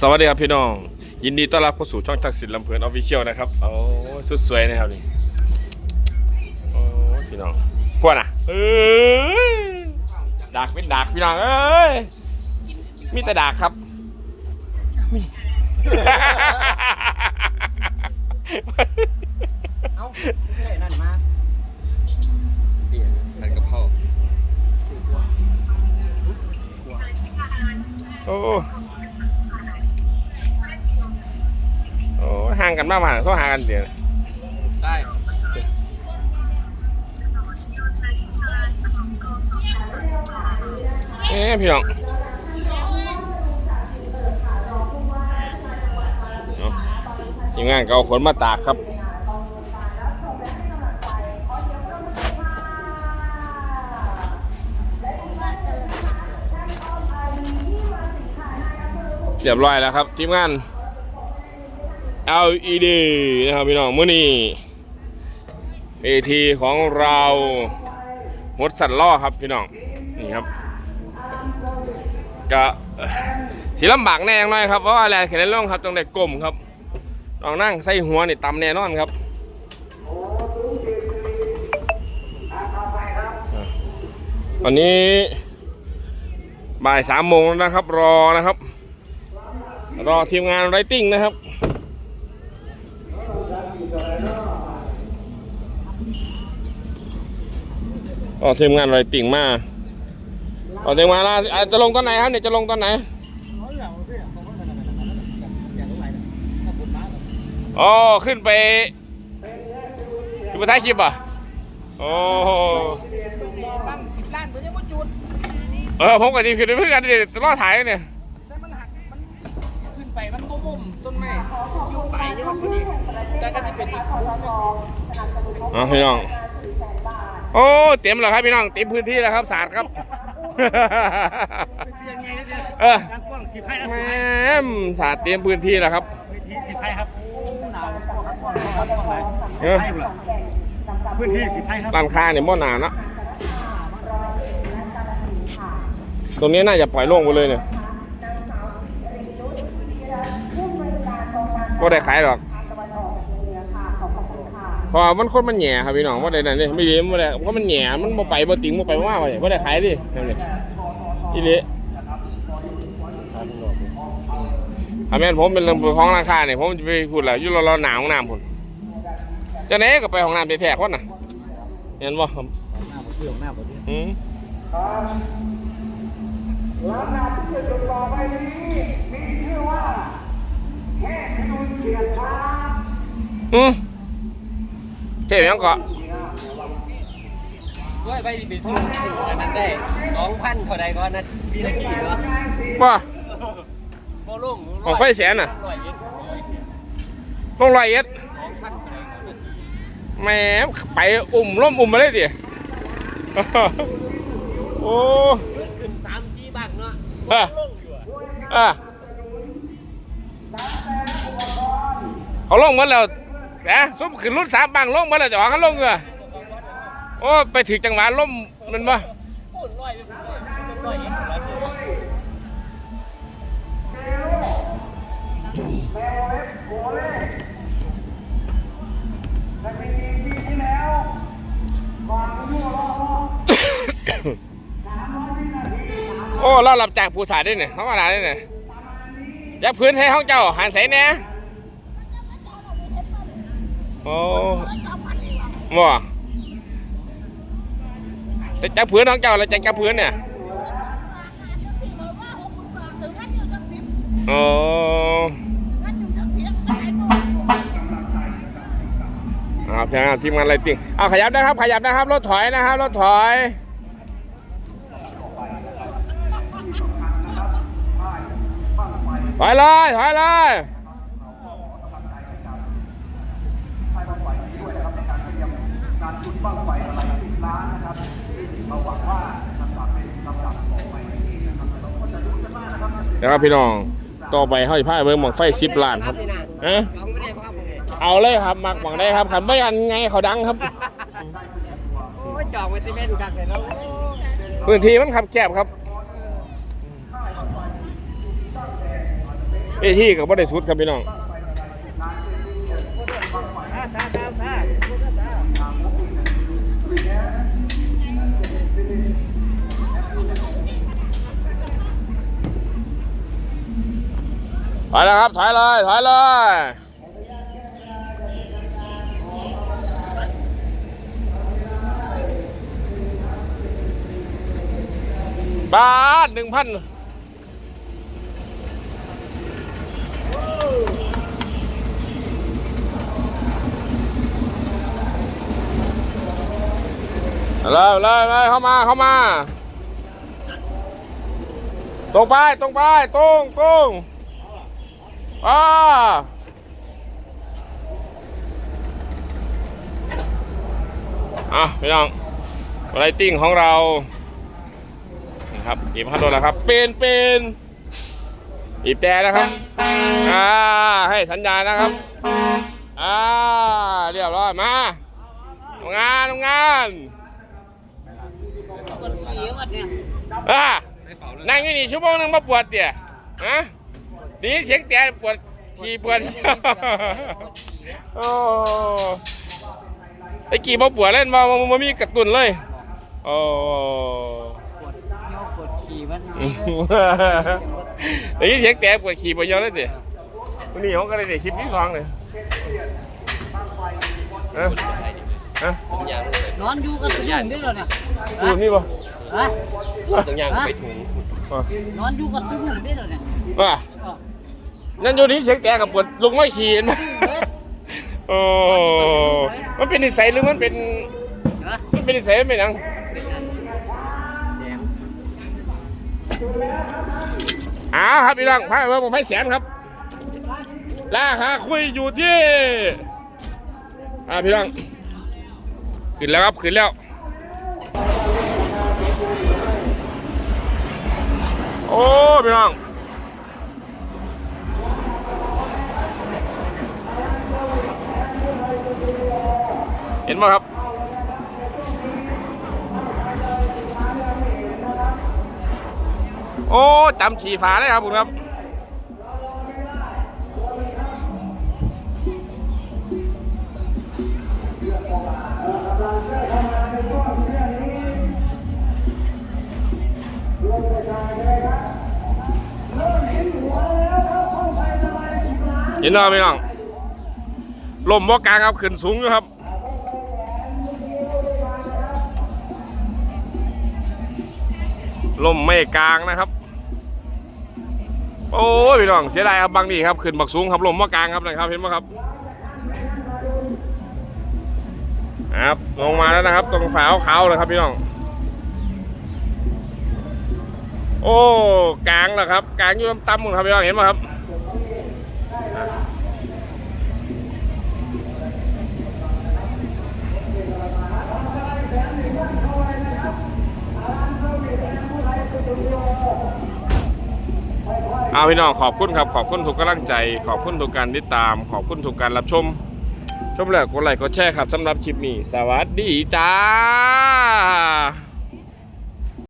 สวัสดีครับพี่น้อง ยินดีต้อนรับเข้าสู่ช่องทักษิณลำเพลินออฟฟิเชียลนะครับโอ้สุดสวยนะครับนี่โอ้พี่น้องพวกน่ะเอ้ยดักเป็นดักพี่น้องเอ้ยมีแต่ดักครับเอ้าไม่ได้นั่นมาผัดกะเพราโอ้างกันมากมาเขาหากันเดี๋ยวได้เอ๊ะพี่น้องทีมงานก็เอาขนมาตากครับเรียบร้อยแล้วครับทีมงาน LED นะครับพี่น้องมื้อนี้เวทีของเราหดสันล่อครับพี่น้องนี่ครับก็สีลำบากแน่หน่อยครับเพราะว่าแลนด์แขนล่องครับต้องได้กลมครับลองนั่งใส่หัวนี่ต่ำแน่นอนครับตอนนี้บ่ายสามโมงแล้วนะครับรอนะครับ รอทีมงานไรติ้งนะครับ รอทีมงานไรติ้งมารอทีมงานแล้วอะจะลงตอนไหนครับเนี่ยจะลงตอนไหนอ๋อขึ้นไปขึ้นไปท้ายคลิปอะโอ้โหบ้างสิบล้านเพื่อจะมาจุดเออผมกับทีมขึ้นไปเพื่อนเดี๋ยวรอถ่ายเนี่ยแต่มันหักมันขึ้นไปมันก็มุมต้นไม้อยู่ปลายนี่มันพอดีแต่ก็จะเป็นอีกมุมหนึ่งอ๋อพี่น้อง โอ้เต็มแล้วครับพี่น้องเต็มพื้นที่แล้วครับสาดครับ ยังไงเนี่ยเออการกว้างสิบไร่ครับแหมสาดเต็มพื้นที่แล้วครับพื้นที่สิบไร่ครับหนาวกว้างครับกว้างครับกว้างหลายเอสิบอไร่หมดละพื้นที่สิบไร่ครับร้านค้าเนี่ยม่อหนาเนอะตรงนี้น่าจะปล่อยโล่งไปเลยเนี่ยก็ได้ขายหรอก เพราะว่ามันคนมันแหย่ครับพี่น้องว่าได้นั่นนี่ไม่ดีไม่ได้เพราะมันแหย่มันบ่ไปบ่ติงบ่ไปบ่มาไปบ่ได้ขายดินั่นนี่อีเละถ้าแม่นผมเป็นเรื่องของราคาเนี่ยผมจะไปพูดแล้วอยู่รอๆหนาวห้องน้ำพุ่นจะไหนก็ไปห้องน้ำแท้ๆคนน่ะเห็นบ่ครับหน้าผมเชื่อหน้าผมเนี่ยอืมอืม เจ็บยังเกาะด้วยไปไปซื้อถูกอันนั้นได้สองพันเท่าใดก็นะพี่ตะกี้เนาะว่าโบลุ่งของไฟแสนน่ะร้อยเอ็ดลงรอยเอ็ดสองพันเท่าใดก็นะแหมไปอุ่มล้มอุ่มมาเลยดิโอ้ขึ้นสามสี่บักเนาะเออลงอยู่อะเออเขาลงหมาแล้ว นะสมขึ้นรุ่นสามบังลงมาแล้วจะออกเขาลงเหรอโอ้ไปถึงจังหวะล้มมันบ่โอ้เราหลับจากผู้สาได้เนี่ยเขามาหนาได้เนี่ยยักพื้นให้ห้องเจ้าหันใส่เนี่ย โอ้บ่จะจับพื้นห้องเจ้าแล้วจะจับพื้นเนี่ยโอ้เอาทีมงาทีมงานอะไรติ่งเอาขยับนะครับ ขยับนะครับ รถถอยนะครับ รถถอยถอยเลยถอยเลย เดี๋ยวครับพี่น้องต่อไปเขาจะพาไปเบิ่งหมองไฟสิบล้านครับเอ๊ะลองไม่ได้เพราะครับผมเนี่ยเอาเลยครับมักหวังได้ครับขันไม่อันไงเขาดังครับโอ้ยจองไว้ที่แม่ดูกักเลยเนาะพื้นที่มันขับแคบครับเเอ้ที่กับบ่ได้สุดครับพี่น้อง อยแล้วครับถอยเลยถอยเลยบาทหนึ่งพันเลยเลยเลยเข้ามาเข้ามา ตรงไป ตรงไป ตรงตรง อ่าอะพี่น้องไรติ้งของเรานะครับอีบพัดโดนแล้วครับ เป็นเป็นอีบแต่นะครับอ่าให้สัญญาณนะครับอ่าเรียบร้อยมาทำงานทำงานอ่านั่งอยู่นี่ชั่วโมงหนึงมาปวดเตี่ยฮะ นี่เสียงแต่ปวดฉี่ปวดโอ้ไอ้กี่บ่ปวดเล่นบ่บ่บ่มีกระตุ้นเลยโอ้ปวดโยกปวดขี่มันได้ยินเสียงแตกปวดขี่ปวดเยอะเลยดิวันนี้เขาก็เลยได้คลิปที่สองเลยฮะฮะนอนอยู่กันทุกอย่างได้เลยเนี่ยดูนี่ป่ะฮะตรงยางไปถุงนอนอยู่กันทุกอย่างได้เลยเนี่ยว่า นั่นอยู่นี่เสียงแตกกับปวดลุงไม่ขี่เห็นไหมโอ้มันเป็นนิสัยหรือมันเป็นฮะมันเป็นนิสัยมันเป็นหยังอ้าวครับพี่น้องพาไปเบิ่งผมไฟแสนครับราคาคุยอยู่ที่อ่าพี่น้องขึ้นแล้วครับขึ้นแล้วโอ้พี่น้อง เห็นไหมครับ โอ้จำขี่ฝาเลยครับคุณครับเห็นไหมครับพี่น้องลมบ่กลางครับขึ้นสูงอยู่ครับ ลมไม่กลางนะครับ โอ้ยพี่น้องเสียดายครับบางนี่ครับขึ้นบักสูงครับลมบ่กลางครับนะครับเห็นไหมครับครับลงมาแล้วนะครับ ตรงฝาขาวๆเลยครับพี่น้อง โอ้กลางแล้วครับกลางอยู่ต่ำๆครับพี่น้องเห็นไหมครับ เอาพี่น้องขอบคุณครับขอบคุณทุกกำลังใจ ขอบคุณทุกการติดตาม ขอบคุณทุกการรับชม ชมแล้วกดไลค์กดแชร์ครับสำหรับคลิปนี้ สวัสดีจ้า